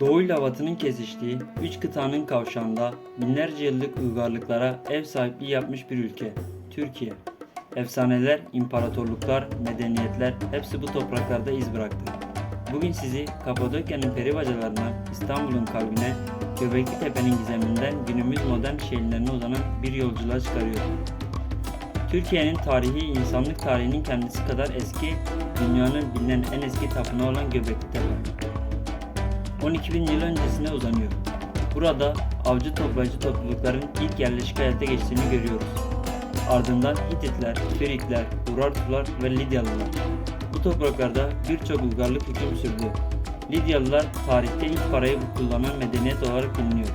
Doğu ile Batı'nın kesiştiği, üç kıtanın kavşağında binlerce yıllık uygarlıklara ev sahipliği yapmış bir ülke, Türkiye. Efsaneler, imparatorluklar, medeniyetler hepsi bu topraklarda iz bıraktı. Bugün sizi Kapadokya'nın peribacalarına, İstanbul'un kalbine, Göbekli Tepe'nin gizeminden günümüz modern şehirlerine uzanan bir yolculuğa çıkarıyor. Türkiye'nin tarihi insanlık tarihinin kendisi kadar eski, dünyanın bilinen en eski tapınağı olan Göbekli Tepe. 12 bin yıl öncesine uzanıyor. Burada avcı toplayıcı toplulukların ilk yerleşik hayata geçtiğini görüyoruz. Ardından Hititler, Feritler, Urartular ve Lidyalılar. Bu topraklarda birçok uygarlık hüküm sürdü. Lidyalılar tarihte ilk parayı kullanan medeniyet olarak biliniyor.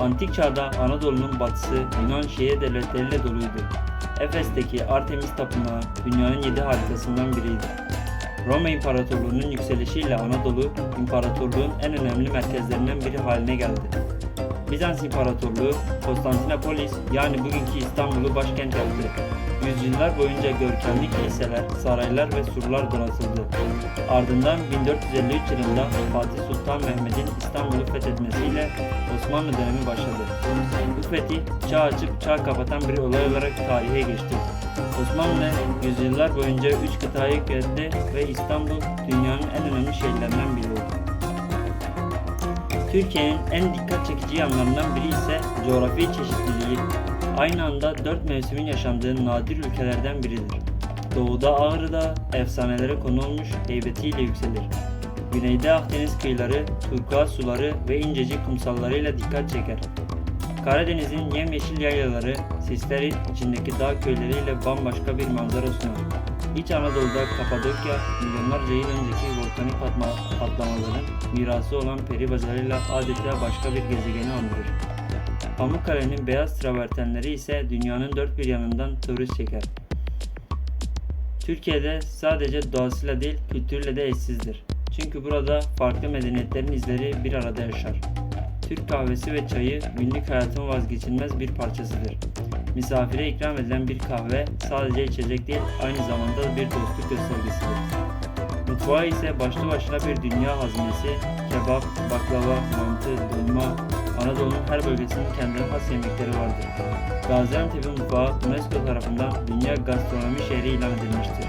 Antik çağda Anadolu'nun batısı Yunan şehir devletleriyle doluydu. Efes'teki Artemis Tapınağı dünyanın yedi harikasından biriydi. Roma İmparatorluğu'nun yükselişiyle Anadolu, imparatorluğun en önemli merkezlerinden biri haline geldi. Bizans İmparatorluğu, Konstantinopolis yani bugünkü İstanbul'u başkent yaptı. Yüzyıllar boyunca görkemli kiliseler, saraylar ve surlar donatıldı. Ardından 1453 yılında Fatih Sultan Mehmet'in İstanbul'u fethetmesiyle Osmanlı dönemi başladı. Bu fetih çağ açıp çağ kapatan bir olay olarak tarihe geçti. Osmanlı yüzyıllar boyunca üç kıtayı yönetti ve İstanbul dünyanın en önemli şehirlerinden biri oldu. Türkiye'nin en dikkat çekici yanlarından biri ise coğrafi çeşitliliği. Aynı anda dört mevsimin yaşandığı nadir ülkelerden biridir. Doğuda Ağrı'da efsanelere konu olmuş heybetiyle yükselir. Güneyde Akdeniz kıyıları, turkuaz suları ve incecik kumsallarıyla dikkat çeker. Karadeniz'in yemyeşil yaylaları, sisleri içindeki dağ köyleriyle bambaşka bir manzara sunar. İç Anadolu'da Kapadokya, milyonlarca yıl önceki volkanik patma- patlamaların mirası olan peri bacalarıyla adeta başka bir gezegeni andırır. Pamukkale'nin beyaz travertenleri ise dünyanın dört bir yanından turist çeker. Türkiye'de sadece doğasıyla değil kültürüyle de eşsizdir. Çünkü burada farklı medeniyetlerin izleri bir arada yaşar. Türk kahvesi ve çayı günlük hayatın vazgeçilmez bir parçasıdır. Misafire ikram edilen bir kahve sadece içecek değil aynı zamanda bir dostluk göstergesidir. Mutfağı ise başlı başına bir dünya hazinesi, kebap, baklava, mantı, dolma, Anadolu'nun her bölgesinin kendine has yemekleri vardır. Gaziantep'in mutfağı UNESCO tarafından Dünya Gastronomi Şehri ilan edilmiştir.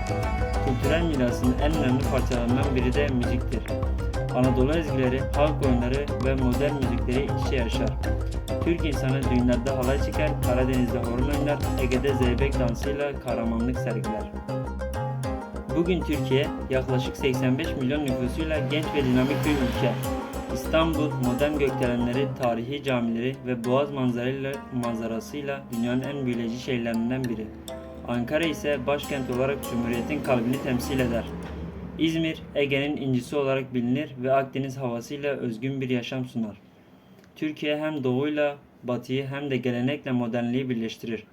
Kültürel mirasının en önemli parçalarından biri de müziktir. Anadolu ezgileri, halk oyunları ve modern müzikleri iç içe yaşar. Türk insanı düğünlerde halay çeker, Karadeniz'de horon oynar, Ege'de zeybek dansıyla kahramanlık sergiler. Bugün Türkiye yaklaşık 85 milyon nüfusuyla genç ve dinamik bir ülke. İstanbul, modern gökdelenleri, tarihi camileri ve boğaz manzarayla, manzarasıyla dünyanın en büyüleyici şehirlerinden biri. Ankara ise başkent olarak Cumhuriyet'in kalbini temsil eder. İzmir, Ege'nin incisi olarak bilinir ve Akdeniz havasıyla özgün bir yaşam sunar. Türkiye hem doğuyla batıyı hem de gelenekle modernliği birleştirir.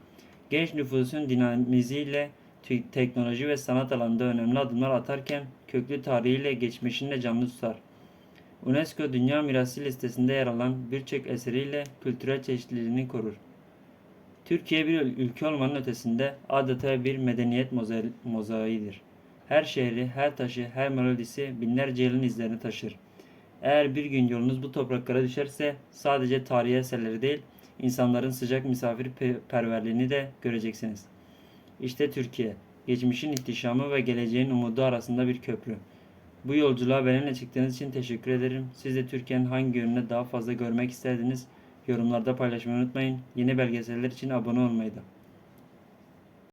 Genç nüfusun dinamiziyle teknoloji ve sanat alanında önemli adımlar atarken köklü tarihiyle geçmişini de canlı tutar. UNESCO Dünya Mirası listesinde yer alan birçok eseriyle kültürel çeşitliliğini korur. Türkiye bir ülke olmanın ötesinde adeta bir medeniyet moza- mozaiğidir. Her şehri, her taşı, her melodisi binlerce yılın izlerini taşır. Eğer bir gün yolunuz bu topraklara düşerse sadece tarihi eserleri değil, insanların sıcak misafirperverliğini de göreceksiniz. İşte Türkiye, geçmişin ihtişamı ve geleceğin umudu arasında bir köprü. Bu yolculuğa benimle çıktığınız için teşekkür ederim. Siz de Türkiye'nin hangi yönünü daha fazla görmek isterdiniz? Yorumlarda paylaşmayı unutmayın. Yeni belgeseller için abone olmayı da.